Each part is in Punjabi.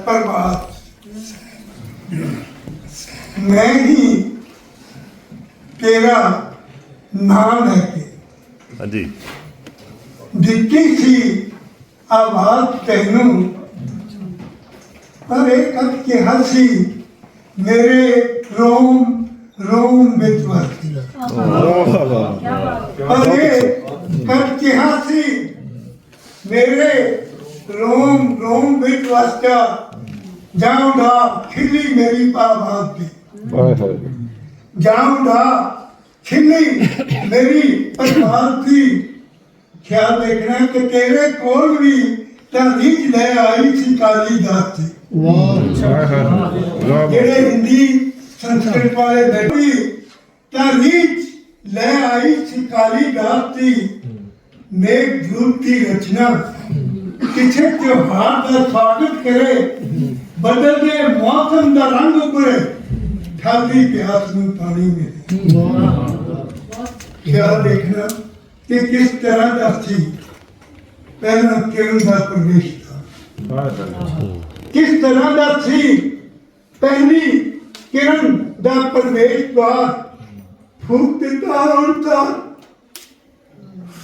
ਪ੍ਰਭਾਤ ਮੈਂ ਹੀ ਤੇਰਾ ਨਾਮ ਕੇ ਹਾਂਜੀ। ਦਿੱਤੀ ਸੀ ਆਵਾਜ਼ ਤੈਨੂੰ। ਪਰ ਇਹ ਕਦ ਕਿਹਾ ਸੀ ਮੇਰੇ ਰੋਮ ਰੋਮ ਵਿੱਚ ਵਸਦੀ ਪਰ ਇਹ ਕਦ ਕਿਹਾ ਸੀ ਮੇਰੇ ਰੋਮ ਰੋਮ ਵਿੱਚ ਵਸਦਾ ਜਾਉਂਦਾ ਖਿਲੀ ਮੇਰੀ ਪਾਵਾਂ ਦੀ ਹਾਏ। ਹਾਏ ਜਾਉਂਦਾ ਖਿਲੀ ਮੇਰੀ ਪਰਵਾਰ ਦੀ ਖਿਆਲ ਦੇਖਣਾ ਕਿ ਤੇਰੇ ਕੋਲ ਵੀ ਤਾਂ ਰੀਝ ਲੈ ਆਈ ਸੀ ਕਾਲੀ ਦਾਤ। ਵਾਹ। ਜਿਹੜੇ ਹਿੰਦੀ ਸੰਸਕ੍ਰਿਤ ਵਾਲੇ ਬੈਠੀ ਤਾਂ ਰੀਝ ਲੈ ਆਈ ਸੀ ਕਾਲੀ ਦਾਤ। ਦੀ ਨੇਕ ਜੂਤ ਦੀ ਰਚਨਾ ਕਿਸੇ ਤਿਉਹਾਰ ਦਾ ਸਵਾਗਤ ਕਰੇ, ਬਦਲਦੇ ਮੌਸਮ ਦਾ ਰੰਗ ਉਭਰੇ ਠਾਲੀ ਪਿਆਸ ਨੂੰ ਪਾਣੀ ਮਿਲੇ। ਕਿਆ ਦੇਖਣਾ ਕਿ ਕਿਸ ਤਰ੍ਹਾਂ ਦਾ ਸੀ। ਪਹਿਲਾਂ ਕਿਰਨ ਦਾ ਪ੍ਰਵੇਸ਼ ਸੀ ਕਿਸ ਤਰ੍ਹਾਂ ਦਾ ਸੀ? ਪਹਿਲੀ ਕਿਰਨ ਦਾ ਪ੍ਰਵੇਸ਼ ਬਾਅਦ ਫੂਕ ਦਿੱਤਾ ਹੁਣ ਤਾਂ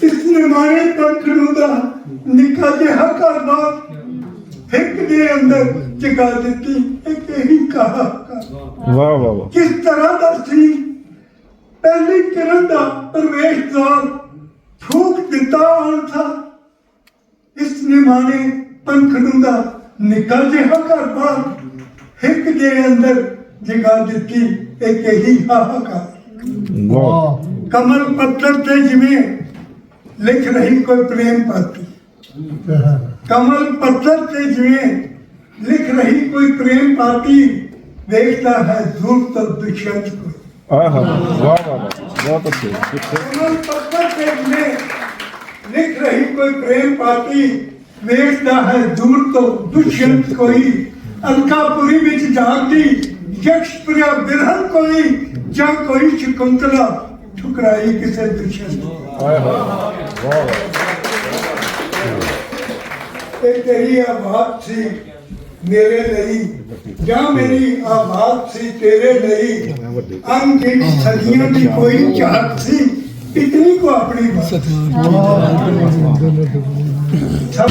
ਇਸ ਨਿਮਾਣੇ ਕੰਠਣੂ ਦਾ ਨਿੱਕਾ ਜਿਹਾ ਘਰ ਦਾ ਫਿੱਕ ਦੇ ਅੰਦਰ ਜਗਾ ਦਿੱਤੀ ਇੱਕ ਹੀ ਕਹਾ ਵਾਹ ਵਾਹ ਵਾਹ। ਕਿਸ ਤਰ੍ਹਾਂ ਦਾ ਸੀ? ਪਹਿਲੀ ਕਿਰਨ ਦਾ ਪ੍ਰਵੇਸ਼ ਦੌਰ ਫੂਕ ਦਿੱਤਾ ਅੰਥਾ ਇਸ ਨਿਮਾਣੇ ਪੰਖੜੂ ਦਾ ਨਿੱਕਾ ਜਿਹਾ ਘਰ ਬਾਹਰ ਇੱਕ ਦੇ ਅੰਦਰ ਜਗਾ ਦਿੱਤੀ ਇੱਕ ਹੀ ਹਾਹਾਕਾਰ। ਵਾਹ। ਕਮਲ ਪੱਤਰ ਤੇ ਜਿਵੇਂ ਲਿਖ ਰਹੀ ਕੋਈ ਪ੍ਰੇਮ ਪਾਤੀ ਕਮਲ ਜਿਵੇਂ ਲਿਖ ਰਹੀ ਕੋਈ ਲਿਖ ਰਹੀ ਕੋਈ ਪ੍ਰੇਮ ਪਾਤੀ ਵੇਖਦਾ ਹੈ ਦੂਰ ਤੋਂ ਦੁਸ਼ਮਣ ਕੋਈ। ਬਿਰਹਨ ਕੋਈ ਜਾਂ ਕੋਈ ਸ਼ਕੁੰਤਲਾ। ਠੁਕਰਾਈ ਕਿਸੇ ਦੁਸ਼ਮਣ ਨੂੰ ਹਾਏ ਹਾਏ। ਵਾਹ ਵਾਹ। ਤੇ ਤੇਰੀ ਆਵਾਜ਼ ਸੀ ਮੇਰੇ ਲਈ ਜਾਂ ਮੇਰੀ ਆਵਾਜ਼ ਸੀ ਤੇਰੇ ਲਈ। ਅੰਗਿਤ ਸਦੀਆਂ ਦੀ ਕੋਈ ਝਾਕ ਸੀ ਇਤਨੀ ਕੋ ਆਪਣੀ ਬਾਤ। ਸਭ